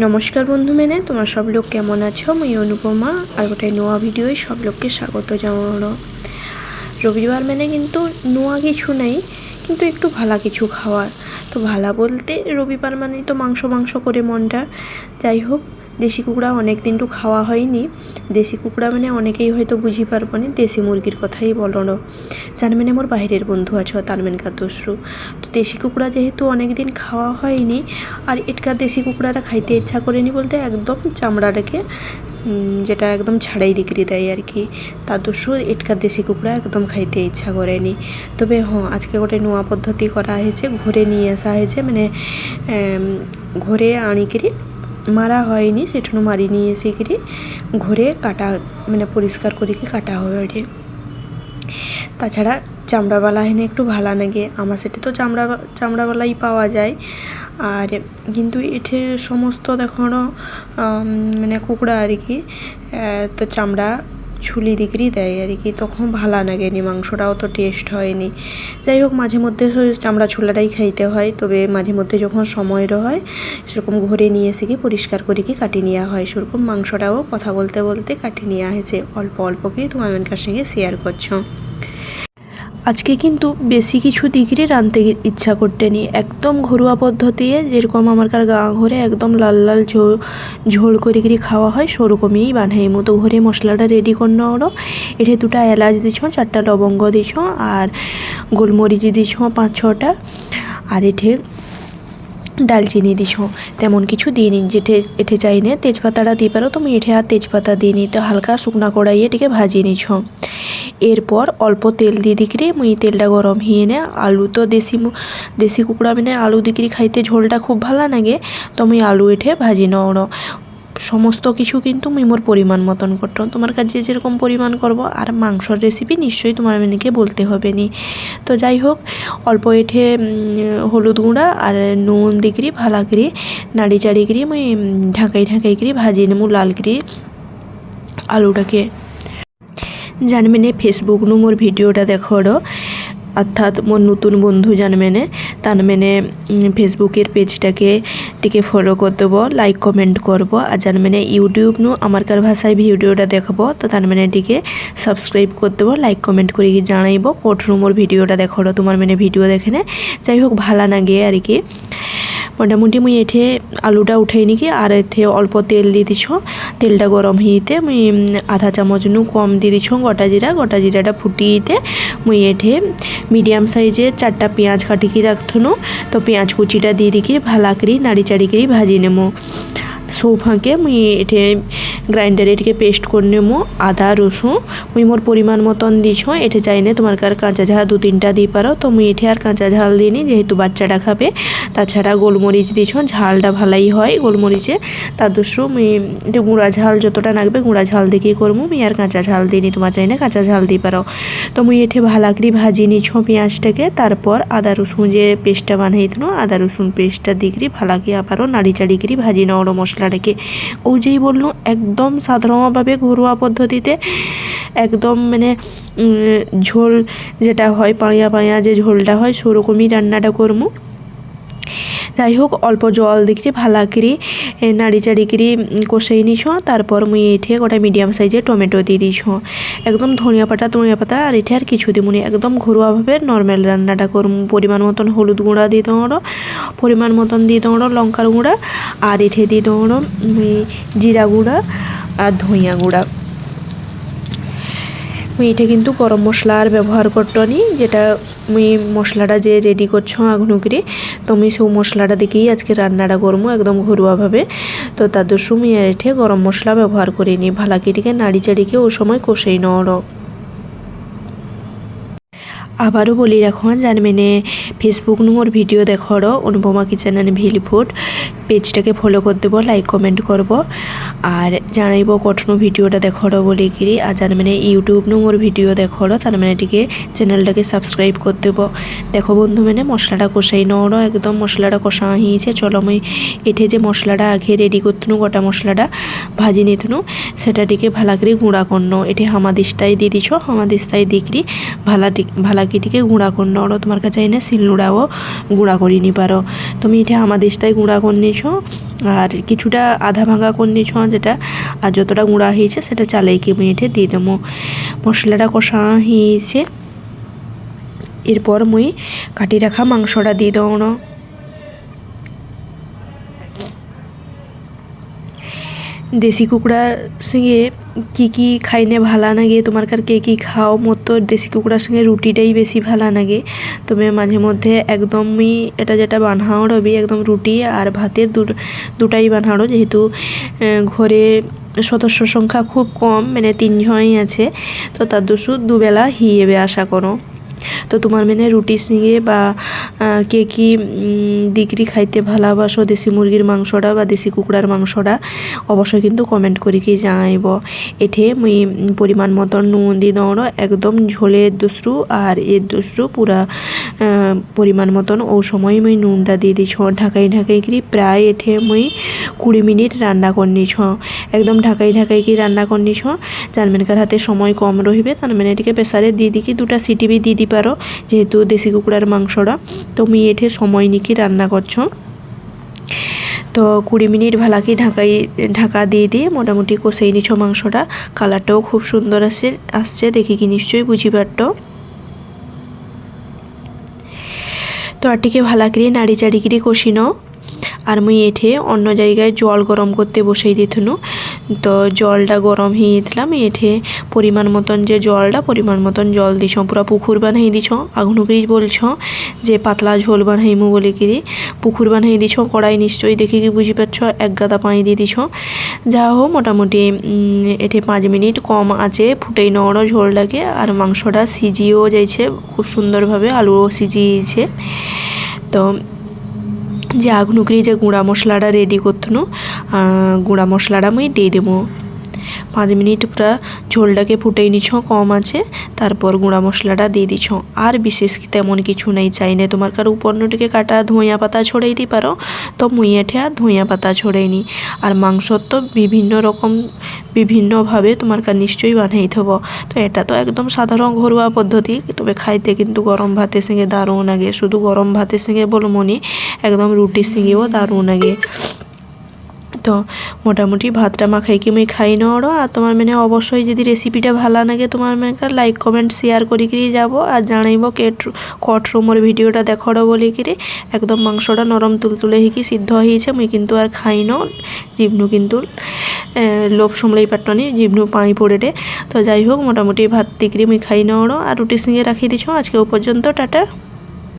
নমস্কার বন্ধু মেনে, তোমার সব লোক কেমন আছো? আমি অনুপমা, আর গোটাই নোয়া ভিডিওয় সব লোককে স্বাগত জানানো। রবিবার মেনে কিন্তু নোয়া কিছু নেই, কিন্তু একটু ভালা কিছু খাওয়ার। তো ভালা বলতে রবিবার মানেই তো মাংস মাংস করে মনটা। যাই হোক দেশি কুকুড়া অনেক দিন তো খাওয়া হয়নি। দেশি কুকুড়া মানে অনেকেই হয়তো বুঝি পারব না, দেশি মুরগির কথাই বলো না যার মানে আমার বাইরের বন্ধু আছে, তার মেন কাদস্রু তো দেশি কুকুড়া যেহেতু অনেক দিন খাওয়া হয়নি, আর এটকার দেশি কুকুড়াটা খাইতে ইচ্ছা করেনি বলতে একদম চামড়াটাকে যেটা একদম ছাড়াই বিক্রি দেয় আর কি। তার দোষও এটকার দেশি কুকুড়া একদম খাইতে ইচ্ছা করেনি। তবে হ্যাঁ আজকে গোটে নূয়া পদ্ধতি করা হয়েছে, ঘরে নিয়ে আসা হয়েছে মানে ঘরে আনিকিরি মারা হয়নি সেটুনু মারি নিয়ে এসে গিয়ে ঘরে কাটা মানে পরিষ্কার করে কি কাটা হবে ওটি তাছাড়া চামড়াওয়ালা এনে একটু ভালো লাগে, আমার সেটি তো চামড়া, চামড়াওয়ালাই পাওয়া যায়। আর কিন্তু এঠে সমস্ত দেখো মানে কুকুড়া আর কি তো চামড়া ছুলি দিকরি দেয় আর কি, তখন ভালো লাগেনি মাংসটা অত টেস্ট হয়নি। যাই হোক, মাঝে মধ্যে চামড়া ছোলাটাই খাইতে হয়, তবে মাঝে মধ্যে যখন সময়ের হয়, সেরকম ঘরে নিয়ে এসে কি পরিষ্কার করে কি কাটিয়ে নেওয়া হয়, সেরকম মাংসটাও কথা বলতে বলতে কাটিয়ে নেওয়া হয়েছে অল্প অল্প করে তোমার সঙ্গে শেয়ার করছ। আজকে কিন্তু বেশি কিছু দিকরে রাঁধতে ইচ্ছা করতে করতেনি একদম ঘরোয়া পদ্ধতিতে যেরকম আমার কার গাঁ ঘরে একদম লাল লাল ঝোল ঝোল করে করে খাওয়া হয়, সেরকমই বানাই। মতো ঘরে মশলাটা রেডি করে ওর এঠে দুটো এলাচ দিছ, চারটা লবঙ্গ দিছ, আর গোলমরিচ দিছ পাঁচ ছটা। আর এঠে ডালচিনি দিছ তেমন কিছু দিয়ে দিইনি, যেটে এঠে চাইনে তেজপাতাটা দিয়ে পারো। তুমি এঠে আর তেজপাতা দিয়ে নিতে হালকা শুকনা কড়াইয়ে এটিকে ভাজিয়ে নিছ। এরপর অল্প তেল দিয়ে দিকরি, মুই তেলটা গরম হিয়ে নে, আলু তো দেশি দেশি কুকুড়া মানে আলু দিকরি খাইতে ঝোলটা খুব ভালো লাগে তো মুই আলু এঠে ভাজি নও সমস্ত কিছু কিন্তু মুই মোর পরিমাণ মতন করতাম তোমার কাছে যেরকম পরিমাণ করব, আর মাংসর রেসিপি নিশ্চয়ই তোমার মেনেকে বলতে হবে নি। তো যাই হোক, অল্প এঠে হলুদ গুঁড়া আর নুন দিকরি ভালা করি নাড়ি চাড়ি মুই ঢাকাই ঢাকাই করি ভাজি নেমু লাল করি আলুটাকে। জানবেনে ফেসবুক নু মোর ভিডিওটা দেখর অর্থাৎ মোর নতুন বন্ধু জানবেনে তার মানে ফেসবুকের পেজটাকে টিকে ফলো করে দেবো লাইক কমেন্ট করব আর জানবেনে ইউটিউব নু আমার কার ভাষায় ভিডিওটা দেখব, তো তার মানে টিকে সাবস্ক্রাইব করে দেবো লাইক কমেন্ট করে জানাইব কোটরু মোর ভিডিওটা দেখো তোমার মানে ভিডিও দেখে নে। যাই হোক, ভালা লাগে আর কি। মোটামুটি মুই এঠে আলুটা উঠাই নিকি আর এঠে অল্প তেল দিয়ে দিছ, তেলটা গরম হইতে মুই আধা চামচ নু কম দিয়ে দিছ, গোটা জিরা, গোটা জিরাটা ফুটিতে মুই এঠে মিডিয়াম সাইজে চারটা পেঁয়াজ কাটিকি রাখতনু। তো পেঁয়াজ কুচিটা দিয়ে দিকে ভালা করি নাড়ি চাড়ি করি ভাজি নেমো ফাঁকে মুই এঠে গ্রাইন্ডারে এটিকে পেস্ট করে নেব, আদা, রসুন। মুই মোর পরিমাণ মতন দিছ এঠে চাইনে তোমার কার কাঁচা ঝাল দু তিনটা দিয়ে পারো। তো মুই এঠে আর কাঁচা ঝাল দিইনি, যেহেতু বাচ্চাটা খাবে। তাছাড়া গোলমরিচ দিছ, ঝালটা ভালাই হয় গোলমরিচে। তার দোষরু মুই একটু গুঁড়া ঝাল যতটা লাগবে গুঁড়া ঝাল দিকেই করব। মুই আর কাঁচা ঝাল দিইনি, তোমার চাইনে কাঁচা ঝাল দিয়ে পারো। তো মুই এঠে ভালা করে ভাজি নিছ পেঁয়াজটাকে, তারপর আদা, রসুন যে পেস্টটা বানাই দিন আদা, রসুন পেস্টটা দিকরি ভালা করে আবারও নাড়ি চাড়ি করে ভাজি নেওয়ার রেখে ও যেই বলল একদম সাধারণভাবে ঘরোয়া পদ্ধতিতে একদম মানে ঝোল যেটা হয়, পাঁয়া পাঁয়া যে ঝোলটা হয়, সেরকমই রান্নাটা করব। যাই হোক অল্প জল দিকরি ভালা করি এ, নাড়ি চাড়ি করি কষাই নিছ তারপর মুই এঠে গোটা মিডিয়াম সাইজে টমেটো দিয়ে দিছ। একদম ধনিয়া পাতা ধনিয়া পাতা আর এঠে আর কিছু দিমুনি। একদম ঘরোয়াভাবে নর্মাল রান্নাটা করম। পরিমাণ মতন হলুদ গুঁড়া দিয়ে দৌড়ো পরিমাণ মতন দিয়ে দৌড়ো লঙ্কার গুঁড়া আর এঠে দিয়ে দৌড়ো জিরা গুঁড়া আর ধনিয়া গুঁড়া। মুই এটা কিন্তু গরম মশলা আর ব্যবহার করতনি, যেটা মুই মশলাটা যে রেডি করছ আগুন করে, তো মুই সেই মশলাটা দেখেই আজকে রান্নাটা করব একদম ঘরোয়াভাবে। তো তাদের সময় আর এঠে গরম মশলা ব্যবহার করিনি ভালাকিটিকে নাড়ি চাড়িকে ও সময় কষেই নেওয়ার আবারও বলি রাখো জানবেনে ফেসবুক নোর ভিডিও দেখর অনুপমা কিচেন অ্যান্ড ভিল ফুড পেজটাকে ফলো করে দেবো লাইক কমেন্ট করব। আর জানাইব কঠনো ভিডিওটা দেখর বলে গিরি আর যার জানবেনে ইউটিউব নোর ভিডিও দেখর তার মানে এটিকে চ্যানেলটাকে সাবস্ক্রাইব করে দেবো। দেখো, বন্ধু মানে মশলাটা কষাই নরও একদম মশলাটা কষা হয়েছে। চলো, আমি এঠে যে মশলাটা আগে রেডি করতনু গোটা মশলাটা ভাজি নিতনু সেটাটিকে ভালা করে গুঁড়া করনো এটি হামাদিস্তায় দিয়ে দিছ হামাদিস্তায় দিকরি ভালা ভালা ভালাকি টিকে গুঁড়া করে নড়ো তোমার কাছে এনে শিলনোড়াও গুঁড়া করে নি পারো। তুমি এটা আমাদের দেশটাই গুঁড়া করে নিছো আর কিছুটা আধা ভাঙা করে নিছো যেটা, আর যতটা গুঁড়া হয়েছে সেটা চালাইকে মুই এঠে দিয়ে দেবো। মশলাটা কষা হয়েছে। এরপর মুই কাটি রাখা মাংসটা দিয়ে দেবো দেশি কুকুড়ার সঙ্গে কী কী খাইনে ভালো লাগে তোমার কার কে কী খাও? মোর তো দেশি কুকুরার সঙ্গে রুটিটাই বেশি ভালো লাগে তবে মাঝে মধ্যে একদমই এটা যেটা বানাও রবি একদম রুটি আর ভাতের দুটাই বানাও যেহেতু ঘরে সদস্য সংখ্যা খুব কম মানে তিনজনই আছে, তো তার দুশো দুবেলা হিয়েবে আশা করো। তো তোমার মেনে রুটি সিঙে বা কে কি দিকরি খাইতে ভালোবাসো, দেশি মুরগির মাংসটা বা দেশি কুকুড়ার মাংসটা, অবশ্যই কিন্তু কমেন্ট করি কি জানাইব। এঠে মুই পরিমাণ মতন নুন দি দৌড় একদম ঝোলের দুসরু আর এর দুসরু পুরা পরিমাণ মতন ও সময় মুই নুনটা দিয়ে দিছ। ঢাকাই ঢাকাই করি প্রায় এঠে মুই কুড়ি মিনিট রান্না করনিছ একদম ঢাকাই ঢাকাই কি রান্না করনিছ জানমেনকার হাতে সময় কম রহিবে, তার মানে এটিকে প্রেসারে দিয়ে দিকি, দুটা সিটি বি দিয়ে পারো, যেহেতু দেশি কুকুড়ার মাংসটা। তুমি এঠে সময় নিকি রান্না করছ? তো কুড়ি মিনিট ভালাকি ঢাকাই, ঢাকা দিয়ে দিয়ে মোটামুটি কষেই নিছ মাংসটা। কালারটাও খুব সুন্দর আসে আসছে দেখি কি নিশ্চয়ই বুঝি পারতো। তো আরটিকে ভালা করে নাড়ি চাড়ি করে কষিনো আর মুই এঠে অন্য জায়গায় জল গরম করতে বসাই দিতনু তো জলটা গরম হয়ে দিলাম, এঠে পরিমাণ মতন যে জলটা, পরিমাণ মতন জল দিছ। পুরা পুকুর বানাই দিছ আগুনুকরি বলছ যে পাতলা ঝোল বানাইমু বলে কিরি। পুকুর বানাই দিছ, কড়াই নিশ্চয়ই দেখে কি বুঝি পাচ্ছ, এক গাদা পানি দিয়ে দিছ। যা হোক, মোটামুটি এঠে পাঁচ মিনিট কম আছে, ফুটেই নেওয়ার ঝোলটাকে আর মাংসটা সিজিয়েও যাইছে, খুব সুন্দরভাবে আলুও সিজিয়েছে। তো যে আগুনুকরি যে গুঁড়া মশলাটা রেডি করতুন গুঁড়া মশলাটা মুই দিয়ে দেবো। পাঁচ মিনিট পুরা ঝোলটাকে ফুটেই নিছ, কম আছে। তারপর গুঁড়া মশলাটা দিয়ে দিছ। আর বিশেষ তেমন কিছু নেই চাইনে তোমার কারও উপন্নটিকে কাটা ধইয়া পাতা ছড়াই দি পারো। তো মুইয়াঠে আর ধইয়া পাতা ছড়াই নি আর মাংস তো বিভিন্ন রকম, বিভিন্নভাবে তোমার কার নিশ্চয়ই বানাই থব। তো এটা তো একদম সাধারণ ঘরোয়া পদ্ধতি। তবে খাইতে কিন্তু গরম ভাতের সঙ্গে দারুণ আগে শুধু গরম ভাতের সঙ্গে বলো মনি একদম রুটির সঙ্গেও দারুণ আগে তো মোটামুটি ভাতটা মাখাইকি মুই খাই নড়ো আর তোমার মানে অবশ্যই যদি রেসিপিটা ভালো লাগে, তোমার মানে লাইক কমেন্ট শেয়ার করি কিরি যাব। আর জানাইব কে কট রুমর ভিডিওটা দেখড় বলি কিরি একদম মাংসটা নরম তুলতুলে হিকি সিদ্ধ হয়েছে মুই কিন্তু আর খাই ন। জিবনু কিন্তু লোভ সামলাই পাটনি জিবনু পানি পড়ে তো যাই হোক মোটামুটি ভাত তিকরি মুই খাই নড়ো আর রুটি সঙ্গে রাখি দিছ আজকে পর্যন্ত, টাটা।